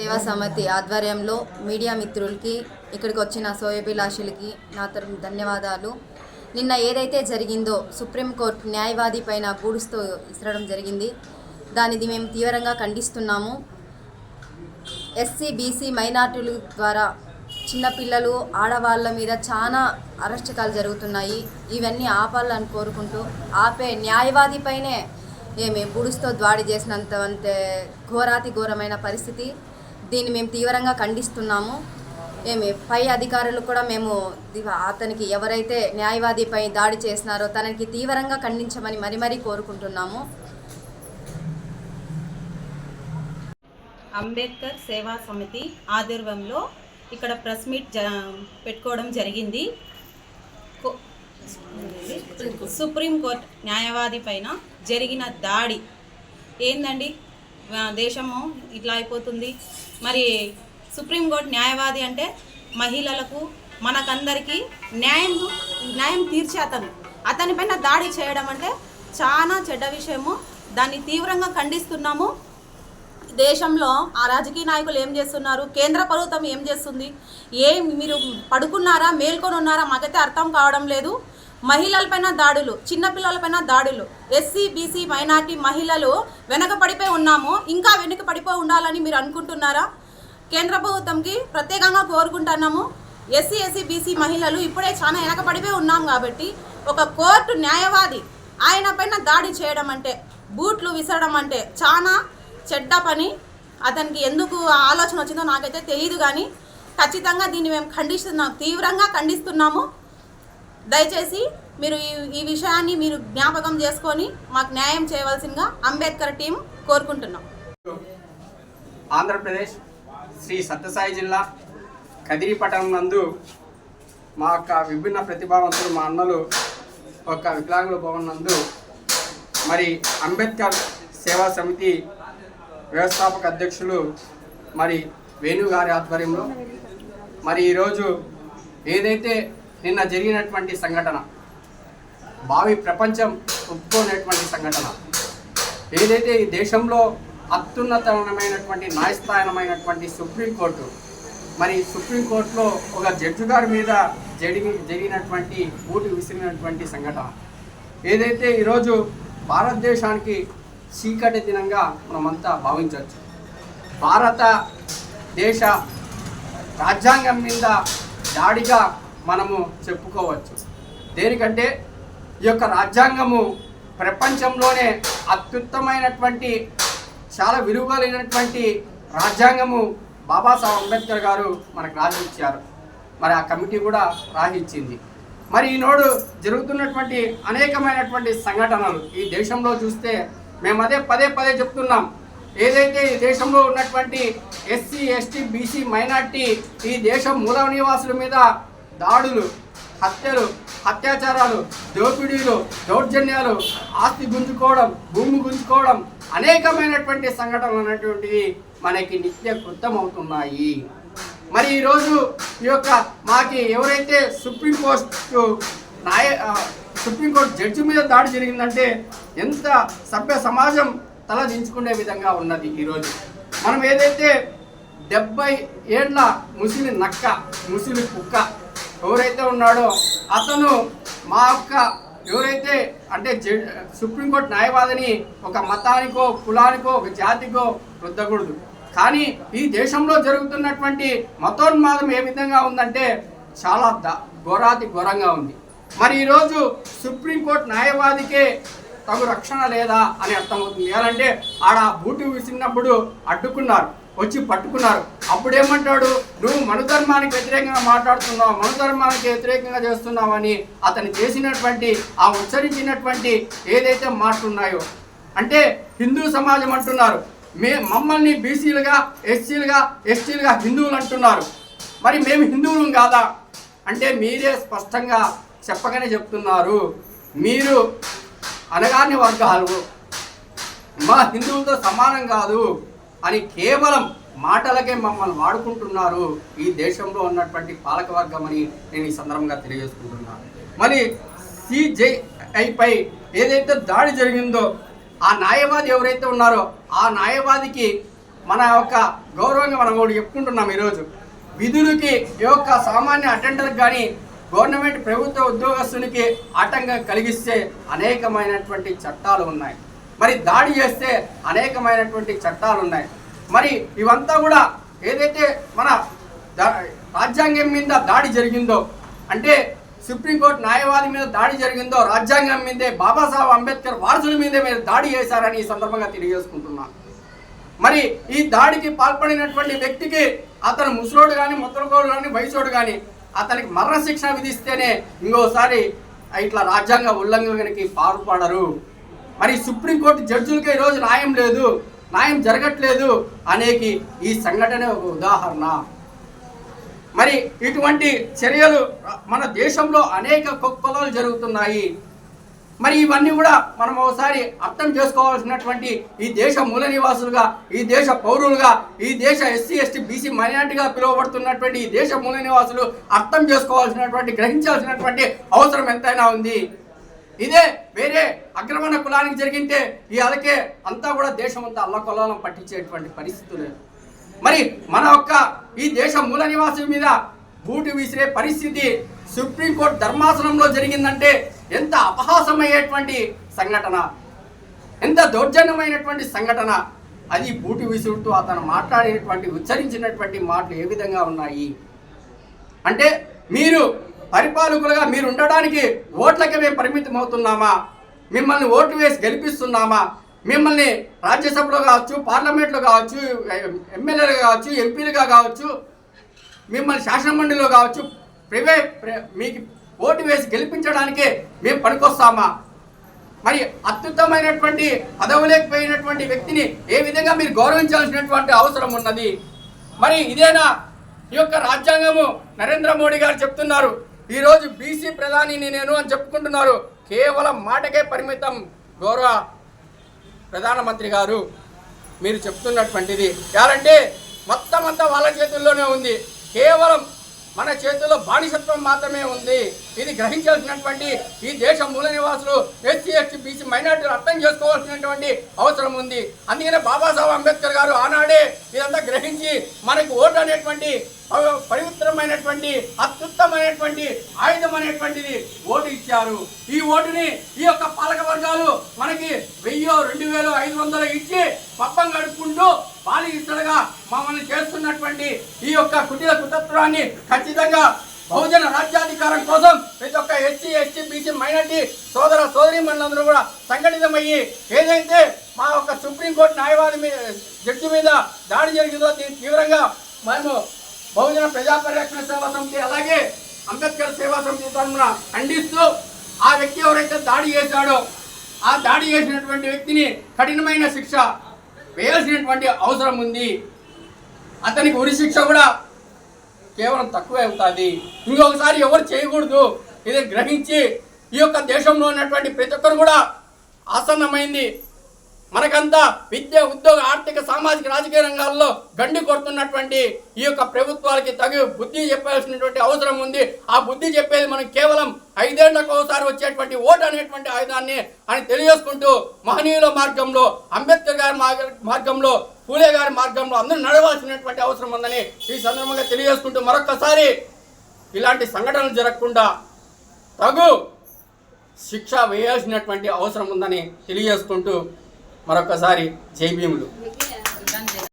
సేవా సమితి ఆధ్వర్యంలో మీడియా మిత్రులకి ఇక్కడికి వచ్చిన సోయభిలాషులకి నా తరపు ధన్యవాదాలు. నిన్న ఏదైతే జరిగిందో సుప్రీంకోర్టు న్యాయవాది పైన గూడుస్తూ ఇసరడం జరిగింది. దానిది మేము తీవ్రంగా ఖండిస్తున్నాము. ఎస్సీ బీసీ మైనార్టీల ద్వారా చిన్నపిల్లలు ఆడవాళ్ళ మీద చాలా అరచకాలు జరుగుతున్నాయి. ఇవన్నీ ఆపాలని కోరుకుంటూ ఆపే న్యాయవాది పైనే ఏమి బుడుస్తో దాడి చేసినంత అంతే ఘోరాతి ఘోరమైన పరిస్థితి. దీన్ని మేము తీవ్రంగా ఖండిస్తున్నాము. ఏమి పై అధికారులు కూడా మేము అతనికి ఎవరైతే న్యాయవాదిపై దాడి చేసినారో తనకి తీవ్రంగా ఖండించమని మరీ మరీ కోరుకుంటున్నాము. అంబేద్కర్ సేవా సమితి ఆధ్వర్యంలో ఇక్కడ ప్రెస్ మీట్ జ పెట్టుకోవడం జరిగింది. సుప్రీంకోర్టు న్యాయవాది పైన జరిగిన దాడి ఏందండి? దేశము ఇట్లా అయిపోతుంది. మరి సుప్రీంకోర్టు న్యాయవాది అంటే మహిళలకు మనకందరికీ న్యాయం న్యాయం తీర్చే అతను. అతని పైన దాడి చేయడం అంటే చాలా చెడ్డ విషయము. దాన్ని తీవ్రంగా ఖండిస్తున్నాము. దేశంలో ఆ రాజకీయ నాయకులు ఏం చేస్తున్నారు? కేంద్ర ప్రభుత్వం ఏం చేస్తుంది? ఏం మీరు పడుకున్నారా? మేల్కొని ఉన్నారా? మాకైతే అర్థం కావడం లేదు. మహిళలపైన దాడులు చిన్నపిల్లలపైన దాడులు. ఎస్సీ బీసీ మైనార్టీ మహిళలు వెనక పడిపోయి ఉన్నాము. ఇంకా వెనుక పడిపోయి ఉండాలని మీరు అనుకుంటున్నారా? కేంద్ర ప్రభుత్వంకి ప్రత్యేకంగా కోరుకుంటున్నాము. ఎస్సీ ఎస్సీ బీసీ మహిళలు ఇప్పుడే చాలా వెనకబడిపోయి ఉన్నాం కాబట్టి ఒక కోర్టు న్యాయవాది ఆయన పైన దాడి చేయడం అంటే బూట్లు విసరడం అంటే చాలా చెడ్డ పని. అతనికి ఎందుకు ఆలోచన వచ్చిందో నాకైతే తెలియదు కానీ ఖచ్చితంగా దీన్ని మేము ఖండిస్తున్నాం తీవ్రంగా ఖండిస్తున్నాము. దయచేసి మీరు ఈ ఈ విషయాన్ని మీరు జ్ఞాపకం చేసుకొని మాకు న్యాయం చేయవలసిందిగా అంబేద్కర్ టీం కోరుకుంటున్నాం. ఆంధ్రప్రదేశ్ శ్రీ సత్యసాయి జిల్లా కదిరి పట్టణం నందు మా యొక్క విభిన్న ప్రతిభావంతులు మా అన్నలు ఒక వికలాంగుల భవన్ నందు మరి అంబేద్కర్ సేవా సమితి వ్యవస్థాపక అధ్యక్షులు మరి వేణు గారి ఆధ్వర్యంలో మరి ఈరోజు ఏదైతే నిన్న జరిగినటువంటి సంఘటన భావి ప్రపంచం ఒప్పుకోనటువంటి సంఘటన ఏదైతే ఈ దేశంలో అత్యున్నతమైనటువంటి న్యాయస్థానమైనటువంటి సుప్రీంకోర్టు మరి సుప్రీంకోర్టులో ఒక జడ్జి గారి మీద జరిగి జరిగినటువంటి ఊటి విసిరినటువంటి సంఘటన. ఏదైతే ఈరోజు భారతదేశానికి చీకటి దినంగా మనమంతా భావించవచ్చు. భారత దేశ రాజ్యాంగం మీద దాడిగా మనము చెప్పుకోవచ్చు. దేనికంటే ఈ యొక్క రాజ్యాంగము ప్రపంచంలోనే అత్యుత్తమైనటువంటి చాలా విలువలైనటువంటి రాజ్యాంగము బాబాసాహెబ్ అంబేద్కర్ గారు మనకు రాసిచ్చారు. మరి ఆ కమిటీ కూడా రాసిచ్చింది. మరి ఈనాడు జరుగుతున్నటువంటి అనేకమైనటువంటి సంఘటనలు ఈ దేశంలో చూస్తే మేము అదే పదే పదే చెప్తున్నాం. ఏదైతే ఈ దేశంలో ఉన్నటువంటి ఎస్సీ ఎస్టీ బీసీ మైనార్టీ ఈ దేశం మూల నివాసుల మీద దాడులు హత్యలు అత్యాచారాలు దోపిడీలు దౌర్జన్యాలు ఆస్తి గుంజుకోవడం భూమి గుంజుకోవడం అనేకమైనటువంటి సంఘటనలు అనేటువంటివి మనకి నిత్య కృతమవుతున్నాయి. మరి ఈరోజు ఈ యొక్క మాకి ఎవరైతే సుప్రీంకోర్టు న్యాయ సుప్రీంకోర్టు జడ్జి మీద దాడి జరిగిందంటే ఎంత సభ్య సమాజం తల దించుకునే విధంగా ఉన్నది ఈరోజు. మనం ఏదైతే డెబ్బై ఏళ్ళ ముసిలి నక్క ముసిలి కుక్క ఎవరైతే ఉన్నాడో అతను మా యొక్క ఎవరైతే అంటే సుప్రీంకోర్టు న్యాయవాదిని ఒక మతానికో కులానికో ఒక జాతికో రుద్దకూడదు. కానీ ఈ దేశంలో జరుగుతున్నటువంటి మతోన్మాదం ఏ విధంగా ఉందంటే చాలా ద ఘోరాతి ఘోరంగా ఉంది. మరి ఈరోజు సుప్రీంకోర్టు న్యాయవాదికే తగు రక్షణ లేదా అని అర్థమవుతుంది. ఎలాంటే ఆడ బూటు విసిరినప్పుడు అడ్డుకున్నారు. వచ్చి పట్టుకున్నారు. అప్పుడేమంటాడు? నువ్వు మనుధర్మానికి వ్యతిరేకంగా మాట్లాడుతున్నావు మనుధర్మానికి వ్యతిరేకంగా చేస్తున్నావు అని అతను చేసినటువంటి ఆ ఉచ్చరించినటువంటి ఏదైతే మాటలున్నాయో. అంటే హిందూ సమాజం అంటున్నారు. మే మమ్మల్ని బీసీలుగా ఎస్సీలుగా ఎస్టీలుగా హిందువులు అంటున్నారు. మరి మేము హిందువులం కాదా? అంటే మీరే స్పష్టంగా చెప్పగానే చెప్తున్నారు. మీరు అనగాని వర్గాలు. మా హిందువులతో సమానం కాదు. అని కేవలం మాటలకే మమ్మల్ని వాడుకుంటున్నారు ఈ దేశంలో ఉన్నటువంటి పాలకవర్గం అని నేను ఈ సందర్భంగా తెలియజేసుకుంటున్నాను మరి సిజేఐపై ఏదైతే దాడి జరిగిందో ఆ న్యాయవాది ఎవరైతే ఉన్నారో ఆ న్యాయవాదికి మన యొక్క గౌరవంగా మనం ఒకటి చెప్పుకుంటున్నాం ఈరోజు. విధులకి ఈ యొక్క సామాన్య అటెండర్కి కానీ గవర్నమెంట్ ప్రభుత్వ ఉద్యోగస్తునికి ఆటంకం కలిగిస్తే అనేకమైనటువంటి చట్టాలు ఉన్నాయి. మరి దాడి చేస్తే అనేకమైనటువంటి చట్టాలు ఉన్నాయి మరి ఇవంతా కూడా ఏదైతే మన రాజ్యాంగం మీద దాడి జరిగిందో అంటే సుప్రీంకోర్టు న్యాయవాది మీద దాడి జరిగిందో రాజ్యాంగం మీదే బాబాసాహెబ్ అంబేద్కర్ వారసుల మీదే మీరు దాడి చేశారని ఈ సందర్భంగా తెలియజేసుకుంటున్నాను మరి ఈ దాడికి పాల్పడినటువంటి వ్యక్తికి అతను ముసలోడు కానీ ముద్రకోడు కానీ వయసోడు కానీ అతనికి మరణశిక్ష విధిస్తేనే ఇంకోసారి ఇట్లా రాజ్యాంగ ఉల్లంఘనకి పాల్పడరు. మరి సుప్రీంకోర్టు జడ్జులకే ఈరోజు న్యాయం లేదు న్యాయం జరగట్లేదు అనేకి ఈ సంఘటన ఒక ఉదాహరణ. మరి ఇటువంటి చర్యలు మన దేశంలో అనేక కొక్కలు జరుగుతున్నాయి. మరి ఇవన్నీ కూడా మనం ఒకసారి అర్థం చేసుకోవాల్సినటువంటి ఈ దేశ మూల నివాసులుగా ఈ దేశ పౌరులుగా ఈ దేశ ఎస్సీ ఎస్టీ బీసీ మైనార్టీగా పిలువబడుతున్నటువంటి ఈ దేశ మూల నివాసులు అర్థం చేసుకోవాల్సినటువంటి గ్రహించాల్సినటువంటి అవసరం ఎంతైనా ఉంది. ఇదే వేరే అగ్రమణ కులానికి జరిగింటే ఈ అలకే అంతా కూడా దేశం అంతా అల్లకొల్లాలం పట్టించేటువంటి పరిస్థితులు మరి మన యొక్క ఈ దేశ మూల నివాసం మీద బూటు విసిరే పరిస్థితి సుప్రీంకోర్టు ధర్మాసనంలో జరిగిందంటే ఎంత అపహాసమయ్యేటువంటి సంఘటన? ఎంత దౌర్జన్యమైనటువంటి సంఘటన? అది బూటు విసురుతూ అతను మాట్లాడినటువంటి ఉచ్చరించినటువంటి మాటలు ఏ విధంగా ఉన్నాయి? అంటే మీరు పరిపాలకులుగా మీరు ఉండడానికి ఓట్లకే మేము పరిమితం అవుతున్నామా? మిమ్మల్ని ఓటు వేసి గెలిపిస్తున్నామా? మిమ్మల్ని రాజ్యసభలో కావచ్చు పార్లమెంట్లో కావచ్చు ఎమ్మెల్యేలు కావచ్చు ఎంపీలుగా కావచ్చు మిమ్మల్ని శాసనమండలిలో కావచ్చు ప్రైవేట్ మీకు ఓటు వేసి గెలిపించడానికే మేము పనికొస్తామా? మరి అత్యుత్తమైనటువంటి పదవులేకపోయినటువంటి వ్యక్తిని ఏ విధంగా మీరు గౌరవించాల్సినటువంటి అవసరం ఉన్నది? మరి ఇదేనా? ఈ యొక్క రాజ్యాంగము నరేంద్ర మోడీ గారు చెప్తున్నారు. ఈరోజు బీసీ ప్రధానిని నేను అని చెప్పుకుంటున్నారు. కేవలం మాటకే పరిమితం గౌరవ ప్రధానమంత్రి గారు. మీరు చెప్తున్నటువంటిది. ఎలాంటే మొత్తం అంతా వాళ్ళ చేతుల్లోనే ఉంది. కేవలం మన చేతుల్లో బానిసత్వం మాత్రమే ఉంది. ఇది గ్రహించాల్సినటువంటి ఈ దేశ మూల నివాసులు ఎస్సీ ఎస్టీ బీసీ మైనార్టీలు అర్థం చేసుకోవాల్సినటువంటి అవసరం ఉంది. అందుకనే బాబాసాహెబ్ అంబేద్కర్ గారు ఆనాడే ఇదంతా గ్రహించి మనకు ఓటు అనేటువంటి పవి- పవిత్రమైనటువంటి అత్యుత్తమైనటువంటి ఆయుధం అనేటువంటిది ఓటు ఇచ్చారు. ఈ ఓటుని ఈ యొక్క పాలక వర్గాలు మనకి వెయ్యో రెండు వేలు ఐదు వందలు ఇచ్చి పప్పం గడుపుకుంటూ పాలిస్తుండగా మమ్మల్ని చేస్తున్నటువంటి ఈ యొక్క కుటీర కుతత్వాన్ని ఖచ్చితంగా బహుజన రాజ్యాధికారం కోసం ప్రతి ఒక్క ఎస్సీ ఎస్టీ బీసీ మైనార్టీ సోదర సోదరి మనందరూ కూడా సంఘటితమయ్యి ఏదైతే మా యొక్క సుప్రీంకోర్టు న్యాయవాది మీద జడ్జి మీద దాడి జరిగిందో దీన్ని తీవ్రంగా మేము బహుజన ప్రజా పరిరక్షణ సేవా సమితి అలాగే అంబేద్కర్ సేవా సమితి తరఫున ఖండిస్తూ ఆ వ్యక్తి ఎవరైతే దాడి చేశాడో ఆ దాడి చేసినటువంటి వ్యక్తిని కఠినమైన శిక్ష వేయాల్సినటువంటి అవసరం ఉంది. అతనికి ఉరిశిక్ష కూడా కేవలం తక్కువే అవుతుంది. ఇంకొకసారి ఎవరు చేయకూడదు. ఇది గ్రహించి ఈ యొక్క దేశంలో ఉన్నటువంటి ప్రతి ఒక్కరు కూడా ఆసన్నమైంది. మనకంతా విద్య ఉద్యోగ ఆర్థిక సామాజిక రాజకీయ రంగాల్లో గండి కొడుతున్నటువంటి ఈ యొక్క ప్రభుత్వాలకి తగు బుద్ధి చెప్పాల్సినటువంటి అవసరం ఉంది. ఆ బుద్ధి చెప్పేది మనం కేవలం ఐదేళ్ళకు ఒకసారి వచ్చేటువంటి ఓటు అనేటువంటి ఆయుధాన్ని అని తెలియజేసుకుంటూ మహనీయుల మార్గంలో అంబేద్కర్ గారి మార్గంలో పూలే గారి మార్గంలో అందరూ నడవాల్సినటువంటి అవసరం ఉందని ఈ సందర్భంగా తెలియజేసుకుంటూ మరొకసారి ఇలాంటి సంఘటనలు జరగకుండా తగు శిక్ష వేయాల్సినటువంటి అవసరం ఉందని తెలియజేసుకుంటూ మరొకసారి జై భీములు.